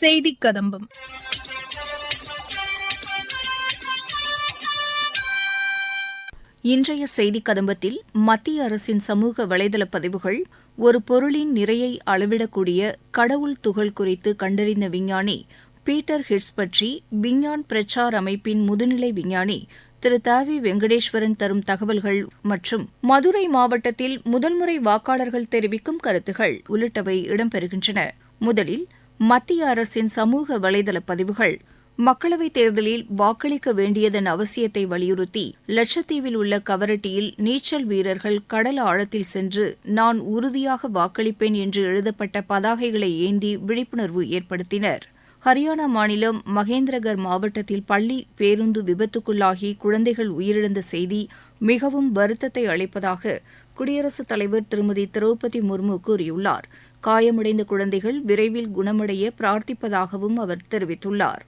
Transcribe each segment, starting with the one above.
செய்தி கதம்பம். இன்றைய செய்தி கதம்பத்தில் மத்திய அரசின் சமூக வலைதள பதிவுகள் ஒரு பொருளின் நிறையை அளவிடக்கூடிய கடவுள் துகள் குறித்து கண்டறிந்த விஞ்ஞானி பீட்டர் ஹிட்ஸ் பற்றி விஞ்ஞான் பிரச்சார் அமைப்பின் முதுநிலை விஞ்ஞானி திரு தாவி வெங்கடேஸ்வரன் தரும் தகவல்கள் மற்றும் மதுரை மாவட்டத்தில் முதன்முறை வாக்காளர்கள் தெரிவிக்கும் கருத்துகள் உள்ளிட்டவை இடம்பெறுகின்றன. முதலில் மத்திய அரசின் சமூக வலைதள பதிவுகள் மக்களவைத் தேர்தலில் வாக்களிக்க வேண்டியதன் அவசியத்தை வலியுறுத்தி லட்சத்தீவில் உள்ள கவரட்டியில் நீச்சல் வீரர்கள் கடல் ஆழத்தில் சென்று நான் உறுதியாக வாக்களிப்பேன் என்று எழுதப்பட்ட பதாகைகளை ஏந்தி விழிப்புணர்வு ஏற்படுத்தினர். ஹரியானா மாநிலம் மகேந்திரகர் மாவட்டத்தில் பள்ளி பேருந்து விபத்துக்குள்ளாகி குழந்தைகள் உயிரிழந்த செய்தி மிகவும் வருத்தத்தை அளிப்பதாக குடியரசுத் தலைவர் திருமதி திரௌபதி முர்மு கூறியுள்ளார். காயமடைந்த குழந்தைகள் விரைவில் குணமடைய பிரார்த்திப்பதாகவும் அவர் தெரிவித்துள்ளார்.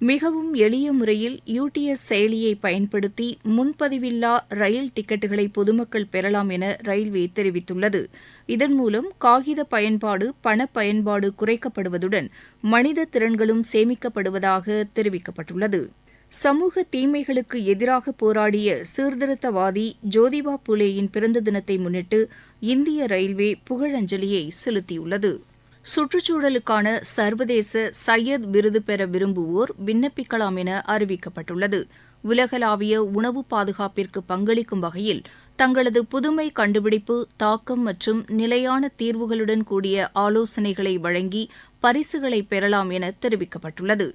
மிகவும் எளிய முறையில் யூடிஎஸ் செயலியை பயன்படுத்தி முன்பதிவில்லா ரயில் டிக்கெட்டுகளை பொதுமக்கள் பெறலாம் என ரயில்வே தெரிவித்துள்ளது. இதன் மூலம் காகித பயன்பாடு பண பயன்பாடு குறைக்கப்படுவதுடன் மனித திறன்களும் சேமிக்கப்படுவதாக தெரிவிக்கப்பட்டுள்ளது. சமூக தீமைகளுக்கு எதிராக போராடிய சீர்திருத்தவாதி ஜோதிபா புலேயின் பிறந்த தினத்தை முன்னிட்டு இந்திய ரயில்வே புகழஞ்சலியை செலுத்தியுள்ளது. சுற்றுச்சூழலுக்கான சர்வதேச சையத் விருது பெற விரும்புவோர் விண்ணப்பிக்கலாம் என அறிவிக்கப்பட்டுள்ளது. உலகளாவிய உணவு பாதுகாப்பிற்கு பங்களிக்கும் வகையில் தங்களது புதுமை கண்டுபிடிப்பு தாக்கம் மற்றும் நிலையான தீர்வுகளுடன் கூடிய ஆலோசனைகளை வழங்கி பரிசுகளை பெறலாம் என தெரிவிக்கப்பட்டுள்ளது.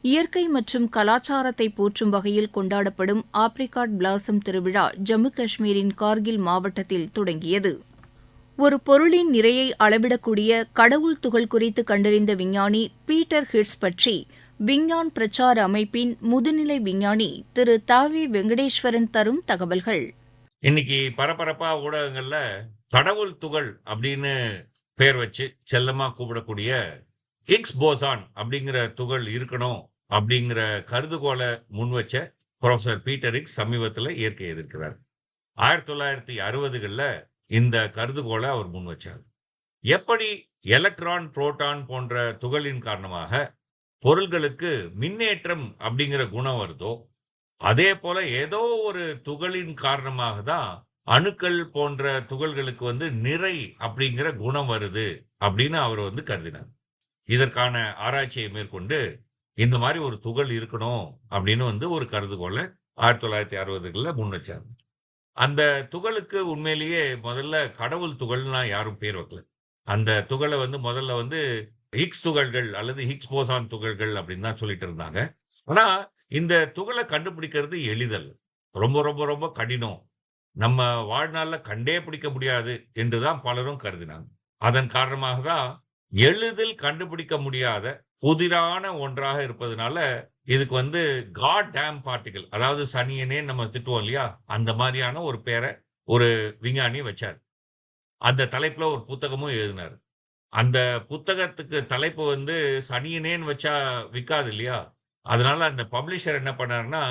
இயற்கை மற்றும் கலாச்சாரத்தை போற்றும் வகையில் கொண்டாடப்படும் ஆப்ரிகாட் பிளாசம் திருவிழா ஜம்மு காஷ்மீரின் கார்கில் மாவட்டத்தில் தொடங்கியது. ஒரு பொருளின் நிறையை அளவிடக்கூடிய கடவுள் துகள் குறித்து கண்டறிந்த விஞ்ஞானி பீட்டர் ஹிட்ஸ் பற்றி விஞ்ஞான் பிரச்சார அமைப்பின் முதுநிலை விஞ்ஞானி திரு தாவி வெங்கடேஸ்வரன் தரும் தகவல்கள். இன்னைக்கு பரபரப்பா ஊடகங்கள்ல கடவுள் துகள் அப்படின்னு பெயர் வச்சு செல்லமா கூப்பிடக்கூடிய ஹிக்ஸ் போசான் அப்படிங்கிற துகள் இருக்கணும். அப்படிங்கிற கருதுகோளை முன் வச்ச ப்ரொஃபசர் பீட்டர் சமீபத்தில் இயற்கை எதிர்க்கிறார். ஆயிரத்தி தொள்ளாயிரத்தி அறுபதுகளில் இந்த கருதுகோளை அவர் முன் வச்சார். எப்படி எலக்ட்ரான் புரோட்டான் போன்ற துகளின் காரணமாக பொருள்களுக்கு மின்னேற்றம் அப்படிங்கிற குணம் வருதோ அதே போல ஏதோ ஒரு துகளின் காரணமாக தான் அணுக்கள் போன்ற துகள்களுக்கு வந்து நிறை அப்படிங்கிற குணம் வருது அப்படின்னு அவர் வந்து கருதினார். இதற்கான ஆராய்ச்சியை மேற்கொண்டு இந்த மாதிரி ஒரு துகள் இருக்கணும் அப்படின்னு வந்து ஒரு கருதுகோளை ஆயிரத்தி தொள்ளாயிரத்தி அறுபதுகளில் முன் வச்சார் அந்த துகளுக்கு உண்மையிலேயே முதல்ல கடவுள் துகள்னா யாரும் பேர் வைக்கல. அந்த துகளை வந்து முதல்ல வந்து ஹிக்ஸ் துகள்கள் அல்லது ஹிக்ஸ் போசான் துகள்கள் அப்படின்னு தான் சொல்லிட்டு இருந்தாங்க. ஆனா இந்த துகளை கண்டுபிடிக்கிறது எளிதல் ரொம்ப ரொம்ப ரொம்ப கடினம். நம்ம வாழ்நாளில் கண்டே பிடிக்க முடியாது என்று தான் பலரும் கருதினாங்க. அதன் காரணமாக தான் எளிதில் கண்டுபிடிக்க முடியாத புதிரான ஒன்றாக இருப்பதனால இதுக்கு வந்து காட் டேம் பார்ட்டிகள் அதாவது சனியனே நம்ம திட்டுவோம் இல்லையா? அந்த மாதிரியான ஒரு பேரை ஒரு விஞ்ஞானி வச்சார். அந்த தலைப்புல ஒரு புத்தகமும் எழுதினார். அந்த புத்தகத்துக்கு தலைப்பு வந்து சனியனேன்னு வச்சா விற்காது இல்லையா? அதனால அந்த பப்ளிஷர் என்ன பண்ணார்னா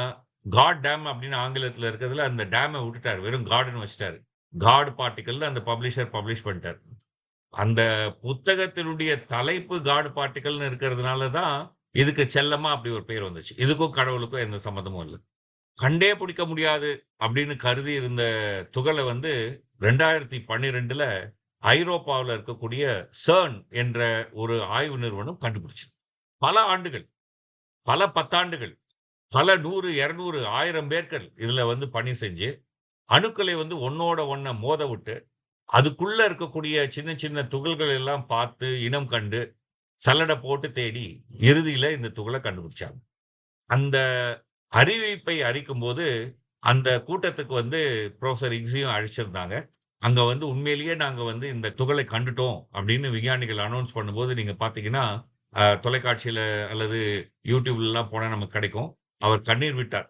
காட் டேம் அப்படின்னு ஆங்கிலத்தில் இருக்கிறதுல அந்த டேமை விட்டுட்டார். வெறும் காடுன்னு வச்சுட்டாரு. காட் பார்ட்டிக்கல் அந்த பப்ளிஷர் பப்ளிஷ் பண்ணிட்டார். அந்த புத்தகத்தினுடைய தலைப்பு காடு பாட்டுகள்னு இருக்கிறதுனால தான் இதுக்கு செல்லமா அப்படி ஒரு பேர் வந்துச்சு. இதுக்கும் கடவுளுக்கும் எந்த சம்மந்தமும் இல்லை. கண்டே பிடிக்க முடியாது அப்படின்னு கருதி இருந்த துகளை வந்து ரெண்டாயிரத்தி பன்னிரெண்டுல ஐரோப்பாவில் இருக்கக்கூடிய சர்ன் என்ற ஒரு ஆய்வு நிறுவனம் கண்டுபிடிச்சு பல ஆண்டுகள் பல பத்தாண்டுகள் பல நூறு இரநூறு ஆயிரம் பேர்கள் இதில் வந்து பணி செஞ்சு அணுக்களை வந்து ஒன்னோட ஒன்றை மோத விட்டு அதுக்குள்ள இருக்கக்கூடிய சின்ன சின்ன துகள்கள் எல்லாம் பார்த்து இனம் கண்டு சல்லடை போட்டு தேடி இறுதியில இந்த துகளை கண்டுபிடிச்சாங்க. அந்த அறிவிப்பை அறிக்கும் போது அந்த கூட்டத்துக்கு வந்து ப்ரொஃபசர் இக்ஸியும் அழைச்சிருந்தாங்க. அங்க வந்து உண்மையிலேயே நாங்க வந்து இந்த துகளை கண்டுட்டோம் அப்படின்னு விஞ்ஞானிகள் அனௌன்ஸ் பண்ணும்போது நீங்க பாத்தீங்கன்னா தொலைக்காட்சியில் தொலைக்காட்சியில அல்லது யூடியூப்ல எல்லாம் போனா நமக்கு கிடைக்கும். அவர் கண்ணீர் விட்டார்.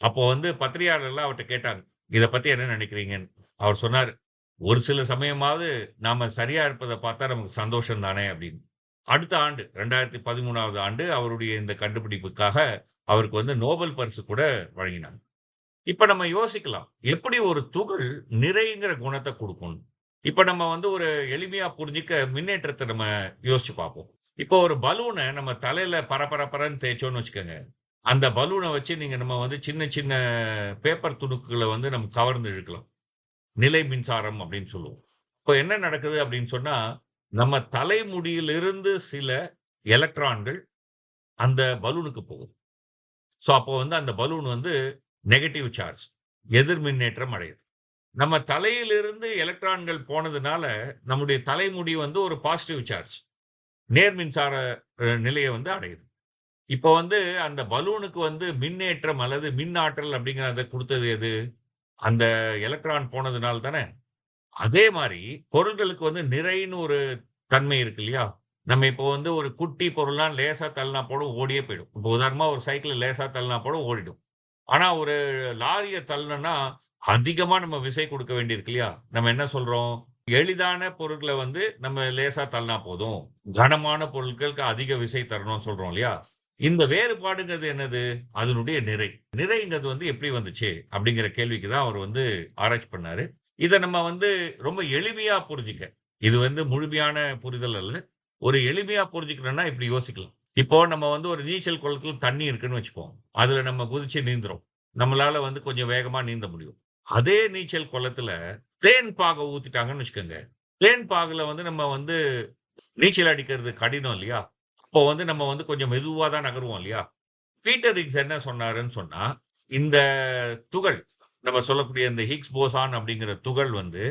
அப்போ வந்து பத்திரிகையாளர்லாம் அவர்கிட்ட கேட்டாங்க இதை பத்தி என்ன நினைக்கிறீங்கன்னு? அவர் சொன்னார் ஒரு சில சமயமாவது நாம சரியா இருப்பதை பார்த்தா நமக்கு சந்தோஷம் தானே அப்படின்னு. அடுத்த ஆண்டு ரெண்டாயிரத்தி பதிமூணாவது ஆண்டு அவருடைய இந்த கண்டுபிடிப்புக்காக அவருக்கு வந்து நோபல் பரிசு கூட வழங்கினாங்க. இப்ப நம்ம யோசிக்கலாம் எப்படி ஒரு துகள் நிறைங்கிற குணத்தை கொடுக்கணும் இப்ப நம்ம வந்து ஒரு எளிமையா புரிஞ்சுக்க மின்னேற்றத்தை நம்ம யோசிச்சு பார்ப்போம். இப்போ ஒரு பலூனை நம்ம தலையில பரபரப்பரன்னு தேய்ச்சோம்னு வச்சுக்கோங்க. அந்த பலூனை வச்சு நீங்க நம்ம வந்து சின்ன சின்ன பேப்பர் துணுக்குகளை வந்து நம்ம கவர்ந்து இழுக்கலாம். நிலை மின்சாரம் அப்படின்னு சொல்லுவோம். இப்போ என்ன நடக்குது அப்படின்னு சொன்னா நம்ம தலைமுடியிலிருந்து சில எலக்ட்ரான்கள் அந்த பலூனுக்கு போகுது. ஸோ அப்போ வந்து அந்த பலூன் வந்து நெகட்டிவ் சார்ஜ் எதிர் மின்னேற்றம் அடையுது. நம்ம தலையிலிருந்து எலக்ட்ரான்கள் போனதுனால நம்முடைய தலைமுடி வந்து ஒரு பாசிட்டிவ் சார்ஜ் நேர் மின்சார நிலையை வந்து அடையுது. இப்போ வந்து அந்த பலூனுக்கு வந்து மின்னேற்றம் அல்லது மின் ஆற்றல் அப்படிங்கிறத கொடுத்தது எது? அந்த எலக்ட்ரான் போனதுனால தானே? அதே மாதிரி பொருள்களுக்கு வந்து நிறைன்னு ஒரு தன்மை இருக்கு இல்லையா? நம்ம இப்போ வந்து ஒரு குட்டி பொருள்லாம் லேசாக தள்ளினா போடும் ஓடியே போயிடும். இப்போ உதாரணமாக ஒரு சைக்கிள் லேசாக தள்ளினா போடும் ஓடிடும். ஆனால் ஒரு லாரியை தள்ளனா அதிகமாக நம்ம விசை கொடுக்க வேண்டியிருக்கு இல்லையா? நம்ம என்ன சொல்கிறோம் எளிதான பொருட்களை வந்து நம்ம லேசாக தள்ளினா போதும். கனமான பொருட்களுக்கு அதிக விசை தரணும்னு சொல்கிறோம் இல்லையா? இந்த வேறுபாடுங்கிறது என்னது? அதனுடைய நிறை. நிறைங்கிறது வந்து எப்படி வந்துச்சு? அப்படிங்கிற கேள்விக்கு தான் அவர் வந்து ஆராய்ச்சி பண்ணாரு. இதை நம்ம வந்து ரொம்ப எளிமையா புரிஞ்சுக்க. இது வந்து முழுமையான புரிதல் அல்ல. ஒரு எளிமையா புரிஞ்சுக்கணும்னா இப்படி யோசிக்கலாம். இப்போ நம்ம வந்து ஒரு நீச்சல் குளத்துல தண்ணி இருக்குன்னு வச்சுப்போம். அதுல நம்ம குதிச்சு நீந்துறோம். நம்மளால வந்து கொஞ்சம் வேகமா நீந்த முடியும். அதே நீச்சல் குளத்துல தேன் பாகை ஊத்திட்டாங்கன்னு வச்சுக்கோங்க. தேன் பாகுல வந்து நம்ம வந்து நீச்சல் அடிக்கிறது கடினம் இல்லையா? இப்போ வந்து நம்ம வந்து கொஞ்சம் மெதுவாக தான் நகருவோம் இல்லையா? பீட்டர் ரிக்ஸ் என்ன சொன்னாருன்னு சொன்னா இந்த துகள் நம்ம சொல்லக்கூடிய இந்த ஹிக்ஸ் போசான் அப்படிங்கிற துகள் வந்து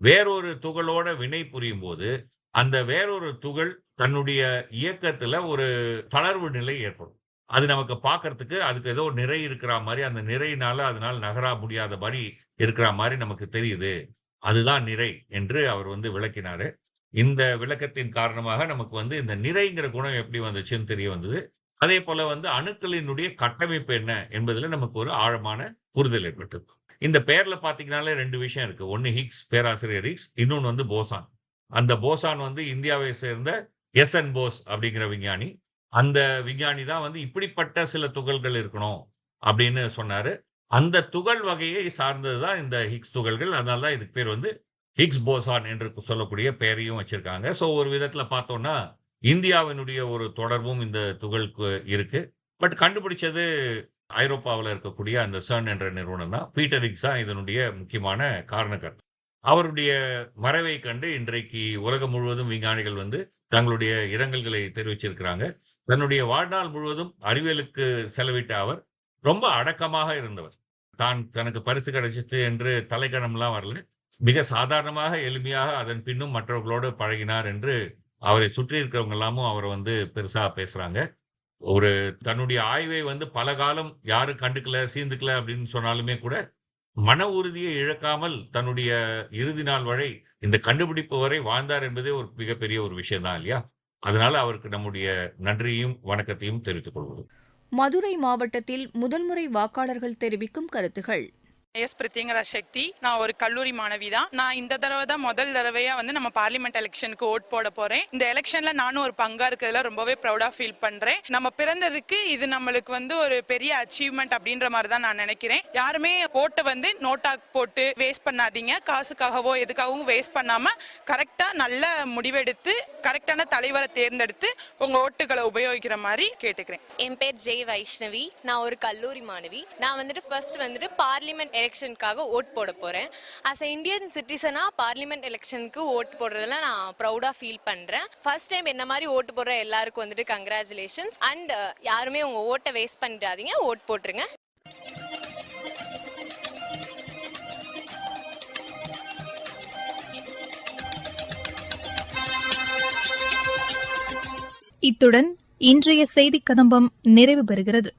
வேறொரு துகளோட வினை புரியும் போது அந்த வேறொரு துகள் தன்னுடைய இயக்கத்துல ஒரு தளர்வு நிலை ஏற்படும். அது நமக்கு பார்க்கறதுக்கு அதுக்கு ஏதோ நிறை இருக்கிற மாதிரி அந்த நிறையினால அதனால நகரா முடியாத மாதிரி இருக்கிற மாதிரி நமக்கு தெரியுது. அதுதான் நிறை என்று அவர் வந்து விளக்கினாரு. இந்த விளக்கத்தின் காரணமாக நமக்கு வந்து இந்த நிறைங்கிற குணம் எப்படி வந்துச்சுன்னு தெரிய வந்தது. அதே போல வந்து அணுக்களினுடைய கட்டமைப்பு என்ன என்பதில் நமக்கு ஒரு ஆழமான புரிதல் ஏற்பட்டது இந்த பெயர்ல பாத்தீங்கன்னாலே ரெண்டு விஷயம் இருக்கு. ஒன்னு ஹிக்ஸ் பேராசிரியர் ஹிக்ஸ் இன்னொன்று வந்து போசான். அந்த போசான் வந்து இந்தியாவை சேர்ந்த எஸ் என் போஸ் அப்படிங்கிற விஞ்ஞானி. அந்த விஞ்ஞானி தான் வந்து இப்படிப்பட்ட சில துகள்கள் இருக்கணும் அப்படின்னு சொன்னாரு. அந்த துகள் வகையை சார்ந்தது தான் இந்த ஹிக்ஸ் துகள்கள். அதனால தான் இதுக்கு பேர் வந்து ஹிக்ஸ் போசான் என்று சொல்லக்கூடிய பெயரையும் வச்சிருக்காங்க. ஸோ ஒரு விதத்தில் பார்த்தோம்னா இந்தியாவினுடைய ஒரு தொடர்பும் இந்த துகளுக்கு இருக்கு. பட் கண்டுபிடிச்சது ஐரோப்பாவில் இருக்கக்கூடிய அந்த சர்ன் என்ற நிறுவனம் தான். பீட்டர் ஹிக்ஸ் தான் இதனுடைய முக்கியமான காரணக்கர்த்தம் அவருடைய மறைவை கண்டு இன்றைக்கு உலகம் முழுவதும் விஞ்ஞானிகள் வந்து தங்களுடைய இரங்கல்களை தெரிவிச்சிருக்கிறாங்க. தன்னுடைய வாழ்நாள் முழுவதும் அறிவியலுக்கு செலவிட்ட அவர் ரொம்ப அடக்கமாக இருந்தவர். தான் தனக்கு பரிசு கிடைச்சிச்சு என்று தலைக்கணம்லாம் வரல. மிக சாதாரணமாக எளிமையாக அதன் பின்னும் மற்றவர்களோடு பழகினார் என்று அவரை சுற்றி இருக்கிறவங்க எல்லாமும் அவரை வந்து பெருசா பேசுறாங்க. ஒரு தன்னுடைய ஆய்வை வந்து பல காலம் யாரும் கண்டுக்கல சீந்துக்கல அப்படின்னு சொன்னாலுமே கூட மன உறுதியை இழக்காமல் தன்னுடைய இறுதி நாள் வரை இந்த கண்டுபிடிப்பு வரை வாழ்ந்தார் என்பதே ஒரு மிகப்பெரிய ஒரு விஷயம் தான் இல்லையா? அதனால அவருக்கு நம்முடைய நன்றியையும் வணக்கத்தையும் தெரிவித்துக் கொள்வோம் மதுரை மாவட்டத்தில் முதன்முறை வாக்காளர்கள் தெரிவிக்கும் கருத்துகள். எஸ் பிரித்திங்கரா சக்தி நான் ஒரு கல்லூரி மாணவி தான். நான் இந்த தடவை தான் முதல் தடவையா வந்து நம்ம பார்லிமெண்ட் எலெக்ஷனுக்கு ஓட் போட போறேன். இந்த எலெக்ஷன்ல நானும் ஒரு பங்கா இருக்கிறதுல ரொம்பவே ப்ரௌடா ஃபீல் பண்றேன். நம்ம பிறந்ததுக்கு இது நம்மளுக்கு வந்து ஒரு பெரிய அச்சீவ்மெண்ட் அப்படின்ற மாதிரி தான் நான் நினைக்கிறேன். யாருமே ஓட்டை வந்து நோட்டா போட்டு வேஸ்ட் பண்ணாதீங்க. காசுக்காகவோ எதுக்காகவும் வேஸ்ட் பண்ணாம கரெக்டா நல்ல முடிவெடுத்து கரெக்டான தலைவரை தேர்ந்தெடுத்து உங்க ஓட்டுகளை உபயோகிக்கிற மாதிரி கேட்டுக்கிறேன். என் பேர் ஜெய் வைஷ்ணவி. நான் ஒரு கல்லூரி மாணவி. நான் வந்துட்டு ஃபர்ஸ்ட் வந்துட்டு பார்லிமெண்ட் எலெக்ஷனுக்காக ஓட் போட போறேன். அஸ் அ இந்தியன் சிட்டிசனா பார்லிமெண்ட் எலெக்ஷனுக்கு ஓட் போடுறதுல நான் ப்ரௌடா ஃபீல் பண்றேன். ஃபர்ஸ்ட் டைம் என்ன மாதிரி ஓட்டு போடுற எல்லாருக்கும் வந்துட்டு கங்க்ராச்சுலேஷன்ஸ் அண்ட் uh, யாருமே உங்க ஓட்டை வேஸ்ட் பண்ணிடாதீங்க ஓட் போட்டுருங்க. இத்துடன் இன்றைய செய்திக் கதம்பம் நிறைவு பெறுகிறது.